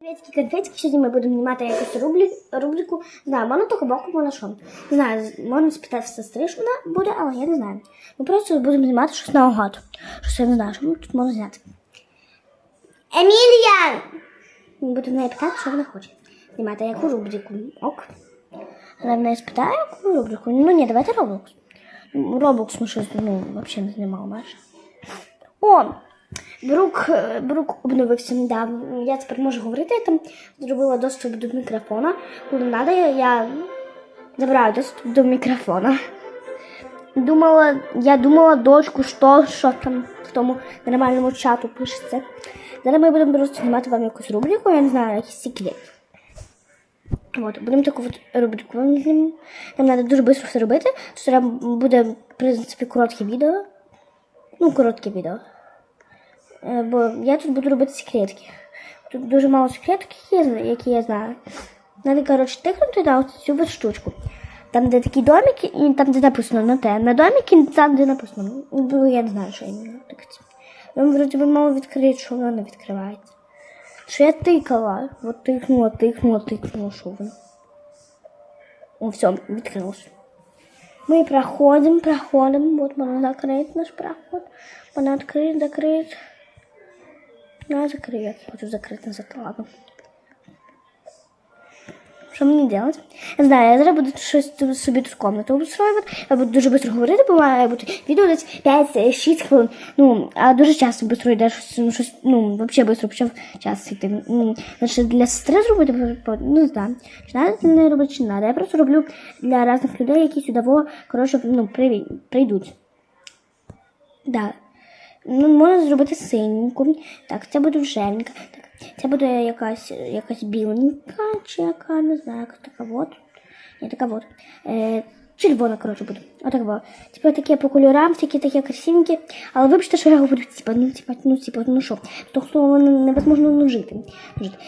Конфетки, конфетки, сьогодні ми будемо знімати якусь рубрі, рубрику. Не знаю, можна того боку, можна що. Не знаю, можна спитати сестри, що вона буде, але я не знаю. Ми просто будемо знімати щось наугад. Щось я не знаю, що ми тут можна зняти. Емілія! Ми будемо в неї питати, що вона хоче. Знімати яку рубрику. Ок. Вона в неї спитає, яку рубрику. Ну ні, давайте Roblox. Roblox ми щось, ну, взагалі не знімали майже. О! Брук, Брук обновився недавно. Я тепер можу говорити. Я там зробила доступ до мікрофона. Коли треба, я забираю доступ до мікрофона. Думала, я думала дочку, що, що там в тому нормальному чату пишеться. Зараз ми будемо просто знімати вам якусь рубрику, я не знаю, якийсь секрет. От, будемо таку от рубрику вам знімемо. Нам треба дуже швидко все робити. Треба буде, в принципі, коротке відео. Ну, коротке відео. Е, Бо я тут буду робити секретки. Тут дуже мало секреток, які я, зна- які я знаю. Надо, коротше, тикнути на ось цю от штучку. Там, де такі домики, і там, де написано на те. На домики, і там, де написано. Ну, я не знаю, що іменно тикати. Він вроді би мало відкрити, що воно не відкривається. Що я тикала. От тикнула, тикнула, тикнула, що воно. О, все, відкрилось. Мы проходим, проходим. Вот можно закрыть наш проход. Можно открыть, закрыть. Я хочу закрыть назад. Ладно. Що мені делать? Я знаю, я зараз буду щось собі тут комнату обустроювати. Я буду дуже швидко говорити, бо має бути відео десь 5-6 хвилин. Ну, а дуже часто швидко йде щось, ну, щось, ну, взагалі швидко почав час йти. Ну, значить, для сестри зробити, ну, знаю. Чи треба це не робити, чи не треба. Я просто роблю для різних людей, які сюди, во, коротше, ну, прийдуть. Да. Ну, можна зробити синеньку. Так, це буде жевенька. Так, це буде якась, якась біленька, чи яка, не знаю, якась така от. Ні, така от. Е, червона, коротше, буде. Отак вот. Типа такі по кольорам, такі такі красивенькі. Але вибачте, що я говорю, типа, ну, типа, ну, типа, ну що, то слово невозможно ну, жити.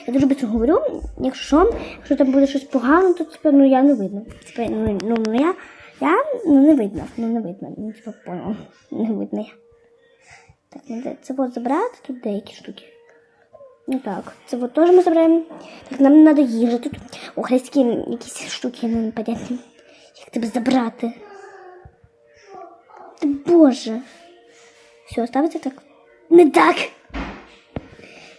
Я дуже швидко говорю, якщо що, якщо там буде щось погано, то типа, ну я не видно. Типа, ну, ну, ну я, я ну, не видно, ну не видно. Ну, типа, понял. Не видно я. Так, надо це от забрати тут деякі штуки. Ну так, це от теж ми забираємо. Так, нам треба їжа тут. Є такі якісь штуки непонятні. Як тебе забрати? Ти боже. Все, ставиться так. Не так.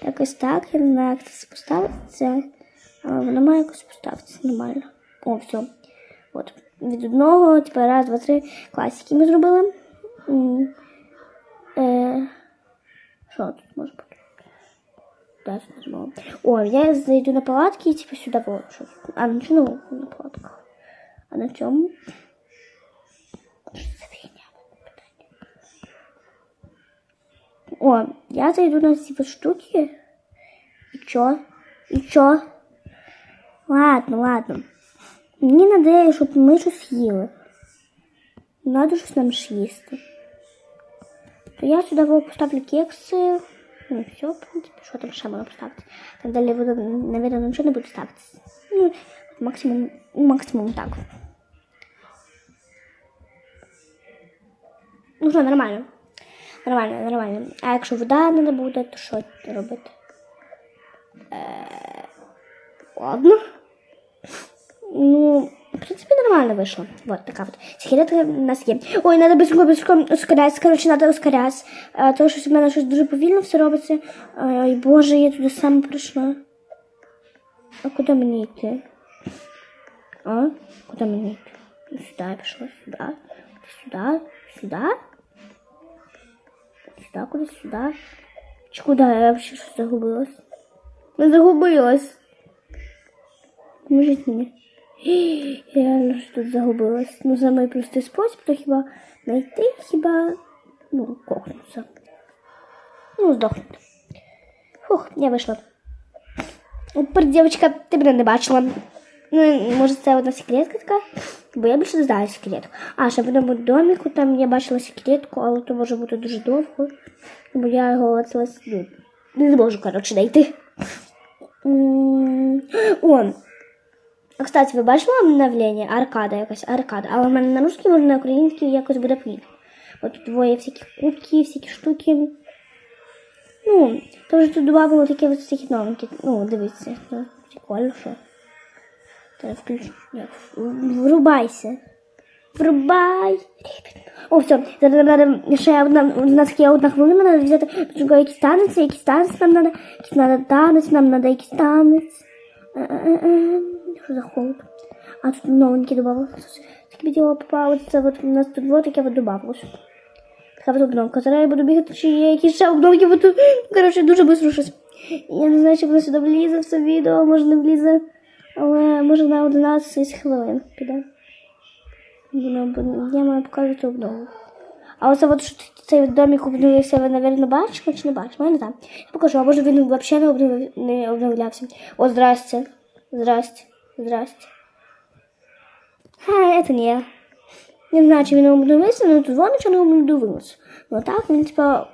Так ось так, я не знаю, як це поставиться. Але воно має якось поставитися нормально. О, все. От. Від одного, типу, раз, два, три класики ми зробили. М. Е, Що тут може бути? Да, тут нажимала. О, я зайду на палатки і типу сюди положу. А на чому на палатках? А на чому? Що це за фігня? О, я зайду на ці от штуки. І чо? І чо? Ладно, ладно. Мені надає, щоб ми щось їли. Надо щось нам ж їсти. То я сюди поставлю кекси. Ну, все, в принципі, що там ще можна поставити. Так далі, буде, наверное, нічого не буде ставитися. Ну, максимум, максимум так. Ну що, нормально. Нормально, нормально. А якщо вода не буде, то що робити? Е, ладно. Ну, в принципе, нормально вышло. Вот такая вот. Секретка у нас є. Ой, надо быстренько, быстренько ускоряться. Короче, надо ускоряться. А, тому що в мене щось дуже повільно все робиться. Ой, боже, я туди саме прийшла. А куди мені йти? А? Куди мені йти? Ну, Сюди я пішла, сюди. Сюди, сюди. Сюди, кудись, сюди. Чи куди? Я вообще щось загубилась. Не загубилась. Поможіть мені. Реально ж тут загубилась. Ну, самий простий спосіб, то хіба знайти, хіба ну, кокнуться. Ну, здохнути. Фух, я вийшла. Тепер, дівчинка, ти мене не бачила. Ну, може, це одна секретка така, бо я більше не знаю секретку. А, ще в одному доміку там я бачила секретку, але то може бути дуже довго, бо я його це ну, не зможу, коротше, знайти. М, О, а, кстати, ви бачили обновлення? Аркада якась, аркада. Але в мене на русській, може на українській якось буде плід. От тут двоє всякі кубки, всякі штуки. Ну, то вже тут добавило таке ось такі новенькі. Ну, дивіться, ну, прикольно, що. Зараз включу. Врубайся. Врубай. О, все, зараз треба ще одна, у нас є одна хвилина, треба взяти почекай, якийсь танець, якийсь танець нам треба, якийсь танець, нам треба якийсь танець. Е-е-е. Що за холод? А тут новенькі добавилось. Таке відео попало, це у нас тут вот таке от добавилось. Така от обновка. Я буду бігати, чи є якісь ще обновки, бо тут, коротше, дуже швидко щось. Я не знаю, чи воно сюди влізе в це відео, може не влізе, але може на 11 хвилин піде. Я маю показувати обнову. А оце от що цей домик обновився, ви, напевно, бачили чи не бачили? Я не знаю. Я покажу, а може він взагалі не обновлявся. О, здрасте. Здрасте. Здрасте. Ха, это не я. Не знаю, чи він обновився, але тут воно нічого не обновилося. Ну так, він типа.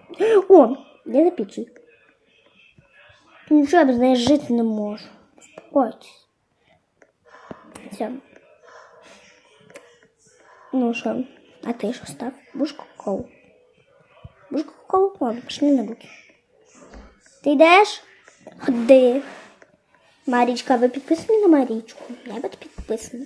О, я за піцею. Нічого я без неї жити не можу. Успокойтесь. Все. Ну що, а ти що став? Будеш кока-колу? Будеш кока-колу? Ладно, пішли на руки. Ти йдеш? Ходи. Марічка, ви підписані на Марічку? Я підписана.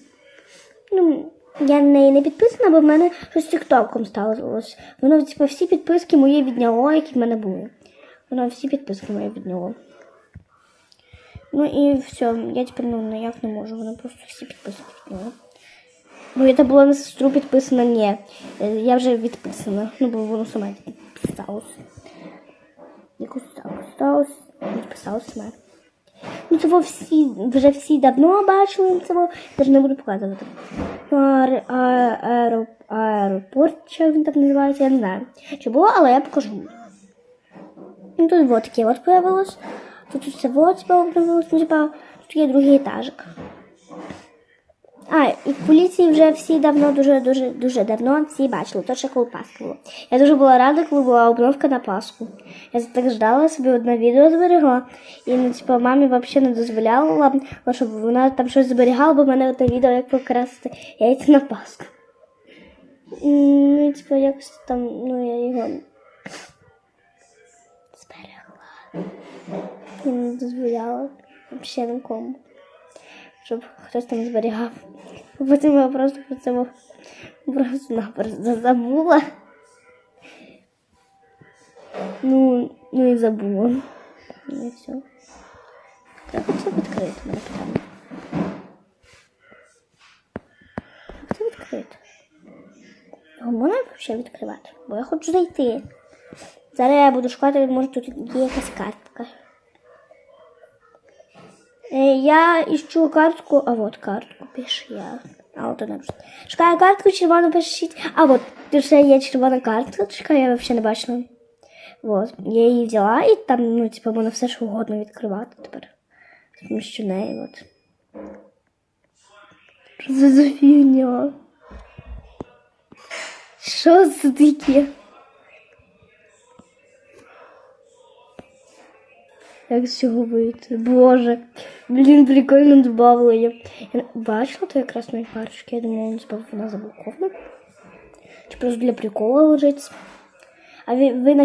Ну, я на неї не підписана, бо в мене щось з тіктоком сталося. Воно, типу, всі підписки мої відняло, які в мене були. Воно всі підписки мої відняло. Ну і все, я тепер ну, ніяк не можу, воно просто всі підписки відняло. Ну, я була на сестру підписана, ні. Е, Я вже відписана. Ну, бо воно саме підписалось. Якось так сталося, відписалось саме. Ну, цього всі, вже всі давно бачили цього, теж не буду показувати. Ну, аер, аеропорт, що він так називається, я не знаю. Чи було, але я покажу. Ну, тут вот таке от появилось. Тут все вот обновилось, ну, типа, тут є другий етажик. А, і в поліції вже всі давно, дуже, дуже, давно всі бачили, то ще коли Пасха було. Я дуже була рада, коли була обновка на Пасху. Я так ждала, собі одне відео зберегла. І ну, типу, мамі взагалі не дозволяла, щоб вона там щось зберігала, бо в мене одне відео, як покрасити яйця на Пасху. Ну, типу, якось там, ну, я його зберегла. Я не дозволяла взагалі нікому щоб хтось там зберігав. Потім я просто про це просто-напросто забула. Ну, ну і забула. Ну і все. Треба це відкрити, мене питання. Це відкрити? Його можна взагалі відкривати? Бо я хочу зайти. Зараз я буду шукати, може тут є якась картка. Е, Я ищу картку, а вот картку пише я. А от вона. Шукаю картку, червону пишіть. А от ще є червона картка, чекай, я взагалі не бачила. Вот. Я її взяла і там, ну, типу, можна все що угодно відкривати тепер. З помощью неї, от. Що за фігня? Що це таке? Як з цього вийти? Боже, блін, прикольно добавили. Я, бачила тої красної карточки, я думала, збав вона заблокована. Чи просто для прикола лежить. А ви, ви на